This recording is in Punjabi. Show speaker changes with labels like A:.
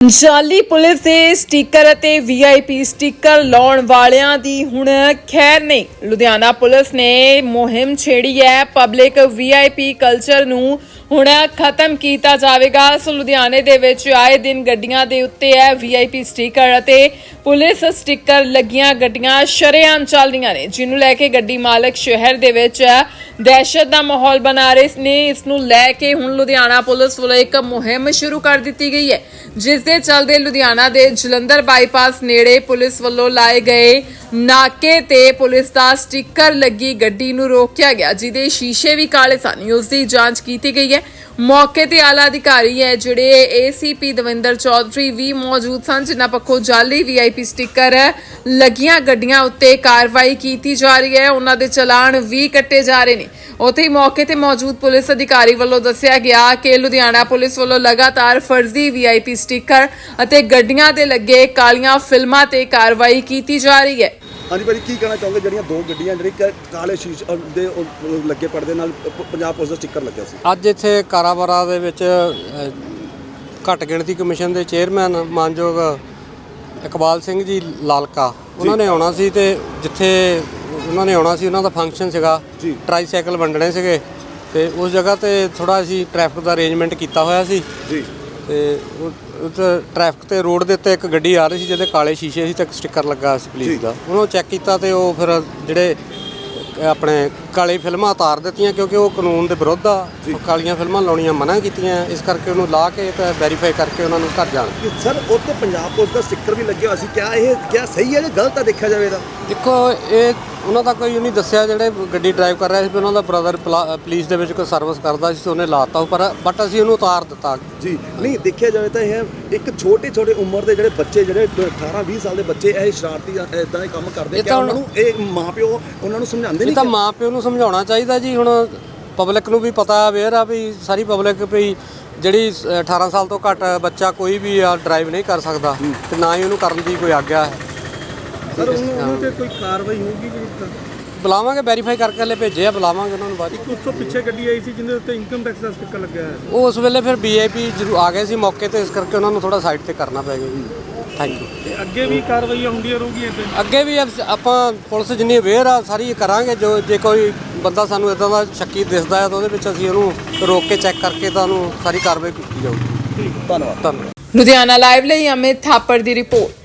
A: ਜਾਲੀ ਪੁਲਿਸ ਦੇ ਸਟicker ਅਤੇ ਵੀਆਈਪੀ ਸਟicker ਲਾਉਣ ਵਾਲਿਆਂ ਦੀ ਹੁਣ ਖੈਰ ਨਹੀਂ। ਲੁਧਿਆਣਾ ਪੁਲਿਸ ਨੇ ਮੁਹਿੰਮ ਛੇੜੀ ਹੈ। ਪਬਲਿਕ ਵੀਆਈਪੀ ਕਲਚਰ ਨੂੰ ਹੁਣ ਖਤਮ ਕੀਤਾ ਜਾਵੇਗਾ। ਸੋ ਲੁਧਿਆਣੇ ਦੇ ਵਿੱਚ ਆਏ ਦਿਨ ਗੱਡੀਆਂ ਦੇ ਉੱਤੇ ਹੈ ਵੀਆਈਪੀ ਸਟicker ਅਤੇ ਪੁਲਿਸ ਸਟicker ਲੱਗੀਆਂ ਗੱਡੀਆਂ ਸ਼ਰੇਆਮ ਚੱਲ ਰਹੀਆਂ ਨੇ, ਜਿਹਨੂੰ ਲੈ ਕੇ ਗੱਡੀ ਮਾਲਕ ਸ਼ਹਿਰ ਦੇ ਵਿੱਚ ਦਹਿਸ਼ਤ ਦਾ ਮਾਹੌਲ ਬਣਾ ਰਹੇ ਨੇ। ਇਸ ਨੂੰ ਲੈ ਕੇ ਹੁਣ ਲੁਧਿਆਣਾ ਪੁਲਿਸ ਵੱਲੋਂ ਇੱਕ ਮੁਹਿੰਮ ਸ਼ੁਰੂ ਕਰ ਦਿੱਤੀ ਗਈ ਹੈ, ਜਿਸ ਦੇ ਚੱਲਦੇ ਲੁਧਿਆਣਾ ਦੇ ਜਲੰਧਰ ਬਾਈਪਾਸ ਨੇੜੇ ਪੁਲਿਸ ਵੱਲੋਂ ਲਾਏ ਗਏ ਨਾਕੇ ਤੇ ਪੁਲਿਸ ਦਾ ਸਟicker ਲੱਗੀ ਗੱਡੀ ਨੂੰ ਰੋਕਿਆ ਗਿਆ, ਜਿਹਦੇ ਸ਼ੀਸ਼ੇ ਵੀ ਕਾਲੇ ਸਨ। ਉਸ ਦੀ ਜਾਂਚ ਕੀਤੀ ਗਈ ਹੈ। ਮੌਕੇ ਤੇ ਆਲਾ ਅਧਿਕਾਰੀ ਹੈ, ਜਿਹੜੇ ਏਸੀਪੀ ਦਵਿੰਦਰ ਚੌਧਰੀ ਵੀ ਮੌਜੂਦ ਸਨ, ਜਿਨ੍ਹਾਂ ਪੱਖੋਂ ਜਾਲੀ ਵੀਆਈਪੀ ਸਟicker ਲੱਗੀਆਂ ਗੱਡੀਆਂ ਉੱਤੇ ਕਾਰਵਾਈ ਕੀਤੀ ਜਾ ਰਹੀ ਹੈ। ਉਹਨਾਂ ਦੇ ਚਲਾਨ ਵੀ ਕੱਟੇ ਜਾ ਰਹੇ ਨੇ। ਉੱਥੇ ਹੀ ਮੌਕੇ ਤੇ ਮੌਜੂਦ ਪੁਲਿਸ ਅਧਿਕਾਰੀ ਵੱਲੋਂ ਦੱਸਿਆ ਗਿਆ ਕਿ ਲੁਧਿਆਣਾ ਪੁਲਿਸ ਵੱਲੋਂ ਲਗਾਤਾਰ ਫਰਜ਼ੀ ਵੀਆਈਪੀ ਸਟicker ਅਤੇ ਗੱਡੀਆਂ ਦੇ ਲੱਗੇ ਕਾਲੀਆਂ ਫਿਲਮਾਂ ਤੇ ਕਾਰਵਾਈ ਕੀਤੀ ਜਾ ਰਹੀ ਹੈ।
B: ਹਾਂਜੀ ਭਾਜੀ ਕੀ ਕਹਿਣਾ ਚਾਹੋਗੇ? ਜਿਹੜੀਆਂ ਦੋ ਗੱਡੀਆਂ ਜਿਹੜੀ ਕਿ ਕਾਲੇ ਸ਼ੀਸ਼ ਅਹ, ਦੇ ਉਹ, ਉਹ ਲੱਗੇ ਪਰਦੇ ਨਾਲ ਪ- ਪੰਜਾਬ ਪੁਲਿਸ ਦਾ ਸਟicker ਲੱਗਿਆ ਸੀ।
C: ਅੱਜ ਇੱਥੇ ਕਾਰਾਬਾਰਾ ਦੇ ਵਿੱਚ ਅ, ਘੱਟ ਗਿਣਤੀ ਕਮਿਸ਼ਨ ਦੇ ਚੇਅਰਮੈਨ ਮਾਨਯੋਗ ਇਕਬਾਲ ਸਿੰਘ ਜੀ ਲਾਲਕਾ ਉਹਨਾਂ ਨੇ ਆਉਣਾ ਸੀ ਤੇ ਜਿੱਥੇ ਉਹਨਾਂ ਨੇ ਆਉਣਾ ਸੀ ਉਹਨਾਂ ਦਾ ਫੰਕਸ਼ਨ ਸੀਗਾ।
B: ਜੀ।
C: ਟਰਾਈਸਾਈਕਲ ਵੰਡਣੇ ਸੀਗੇ ਤੇ ਉਸ ਜਗ੍ਹਾ ਤੇ ਥੋੜਾ ਅਸੀਂ ਟ੍ਰੈਫਿਕ ਦਾ ਅਰੇਂਜਮੈਂਟ ਕੀਤਾ ਹੋਇਆ ਸੀ।
B: ਜੀ।
C: ਤੇ ਉਹ- ਉੱਥੇ ਟ੍ਰੈਫਿਕ ਤੇ ਰੋਡ ਦੇ ਉੱਤੇ ਇੱਕ ਗੱਡੀ ਆ ਰਹੀ ਸੀ ਜਿਹਦੇ ਕਾਲੇ ਸ਼ੀਸ਼ੇ ਸੀ ਤੇ ਇੱਕ ਸਟicker ਲੱਗਾ ਸੀ। ਪੁਲਿਸ ਦਾ। ਉਹਨੂੰ ਚੈੱਕ ਕੀਤਾ ਤੇ ਉਹ ਫਿਰ ਜਿਹੜੇ ਆਪਣੇ ਕਾਲੀ ਫਿਲਮਾਂ ਉਤਾਰ ਦਿੱਤੀਆਂ ਕਿਉਂਕਿ ਉਹ ਕਾਨੂੰਨ ਦੇ ਵਿਰੁੱਧ ਆ। ਕਾਲੀਆਂ ਫਿਲਮਾਂ ਲਾਉਣੀਆਂ ਮਨਾ ਕੀਤੀਆਂ। ਇਸ ਕਰਕੇ ਉਹਨੂੰ ਲਾ ਕੇ ਤੇ ਵੈਰੀਫਾਈ ਕਰਕੇ ਉਹਨਾਂ ਨੂੰ ਘਰ ਜਾਣ
B: ਸਰ ਉੱਤੇ ਪੰਜਾਬ ਪੁਲਿਸ ਦਾ ਸਟicker ਵੀ ਲੱਗਿਆ ਹੋਇਆ ਸੀ। ਕਿਆ ਇਹ ਕਿਆ ਸਹੀ ਹੈ ਜਾਂ ਗਲਤ ਆ ਦੇਖਿਆ ਜਾਵੇ ਤਾਂ
C: ਦੇਖੋ ਇਹ ਉਹਨਾਂ ਦਾ ਕੋਈ ਨਹੀਂ ਦੱਸਿਆ ਜਿਹੜੇ ਗੱਡੀ ਡਰਾਈਵ ਕਰ ਰਿਹਾ ਸੀ ਵੀ ਉਹਨਾਂ ਦਾ ਬ੍ਰਦਰ ਪੁਲਿਸ ਦੇ ਵਿੱਚ ਕੋਈ ਸਰਵਿਸ ਕਰਦਾ ਸੀ ਤੇ ਉਹਨੇ ਲਾਤਾ ਪਰ ਬਟ ਅਸੀਂ ਉਹਨੂੰ ਉਤਾਰ ਦਿੱਤਾ।
B: ਜੀ ਨਹੀਂ ਦੇਖਿਆ ਜਾਵੇ ਤਾਂ ਇਹ ਇੱਕ ਛੋਟੇ ਛੋਟੇ ਉਮਰ ਦੇ ਜਿਹੜੇ ਬੱਚੇ ਜਿਹੜੇ 18 20 ਸਾਲ ਦੇ ਬੱਚੇ ਇਹ ਸ਼ਰਾਰਤੀ ਇਦਾਂ ਦੇ ਕੰਮ ਕਰਦੇ
C: ਇਹ ਤਾਂ
B: ਉਹਨਾਂ ਨੂੰ ਇਹ ਮਾਪਿਓ ਉਹਨਾਂ ਨੂੰ ਸਮਝਾਉਂਦੇ
C: ਇਹ
B: ਨਹੀਂ
C: ਤਾਂ ਮਾਂ ਪਿਓ ਨੂੰ ਸਮਝਾਉਣਾ ਚਾਹੀਦਾ ਜੀ ਹੁਣ ਪਬਲਿਕ ਨੂੰ ਵੀ ਪਤਾ ਅਵੇਅਰ ਆ ਵੀ ਸਾਰੀ ਪਬਲਿਕ ਵੀ ਜਿਹੜੀ 18 ਸਾਲ ਤੋਂ ਘੱਟ ਬੱਚਾ ਕੋਈ ਵੀ ਆ ਡਰਾਈਵ ਨਹੀਂ ਕਰ ਸਕਦਾ ਤੇ ਨਾ ਹੀ ਉਹਨੂੰ ਕਰਨ ਦੀ ਕੋਈ ਆਗਿਆ ਹੈ।
B: ਸਰ ਉਹਨੂੰ ਤੇ ਕੋਈ ਕਾਰਵਾਈ ਹੋਊਗੀ ਕਿ
C: ਬੁਲਾਵਾਂਗੇ ਵੈਰੀਫਾਈ ਕਰਕੇ ਹਲੇ ਭੇਜੇ ਆ ਬੁਲਾਵਾਂਗੇ ਉਹਨਾਂ ਨੂੰ ਬਾਅਦ 'ਚ।
D: ਉਸ ਤੋਂ ਪਿੱਛੇ ਗੱਡੀ ਆਈ ਸੀ ਜਿਹਦੇ ਉੱਤੇ ਇਨਕਮ ਟੈਕਸ ਦਾ ਸਟicker ਲੱਗਿਆ ਹੋਇਆ ਸੀ।
C: ਉਹ ਉਸ ਵੇਲੇ ਫਿਰ ਵੀਆਈਪੀ ਜਰੂਰ ਆ ਗਏ ਸੀ ਮੌਕੇ ਤੇ ਇਸ ਕਰਕੇ ਉਹਨਾਂ ਨੂੰ ਥੋੜਾ ਸਾਈਡ ਤੇ ਕਰਨਾ ਪੈ ਗਿਆ ਜੀ। ਥੈਂਕ ਯੂ
D: ਤੇ ਅੱਗੇ ਵੀ ਕਾਰਵਾਈਆਂ ਹੁੰਦੀਆਂ ਰਹੂਗੀਆਂ ਤੇ
C: ਅੱਗੇ ਵੀ ਆਪਾਂ ਪੁਲਿਸ ਜਿੰਨੀ ਅਵੇਅਰ ਆ ਸਾਰੀ ਕਰਾਂਗੇ ਜੋ ਜੇ ਕੋਈ ਬੰਦਾ ਸਾਨੂੰ ਇਦਾਂ ਦਾ ਸ਼ੱਕੀ ਦਿਸਦਾ ਹੈ ਤਾਂ ਉਹਦੇ ਵਿੱਚ ਅਸੀਂ ਉਹਨੂੰ ਰੋਕ ਕੇ ਚੈੱਕ ਕਰਕੇ ਤਾਂ ਉਹਨੂੰ ਸਾਰੀ ਕਾਰਵਾਈ ਕੀਤੀ ਜਾਊਗੀ।
B: ਧੰਨਵਾਦ।
C: ਧੰਨਵਾਦ।
A: ਲੁਧਿਆਣਾ ਲਾਈਵ ਲਈ ਅਮਿਤ ਥਾਪੜ ਦੀ ਰਿਪੋਰਟ।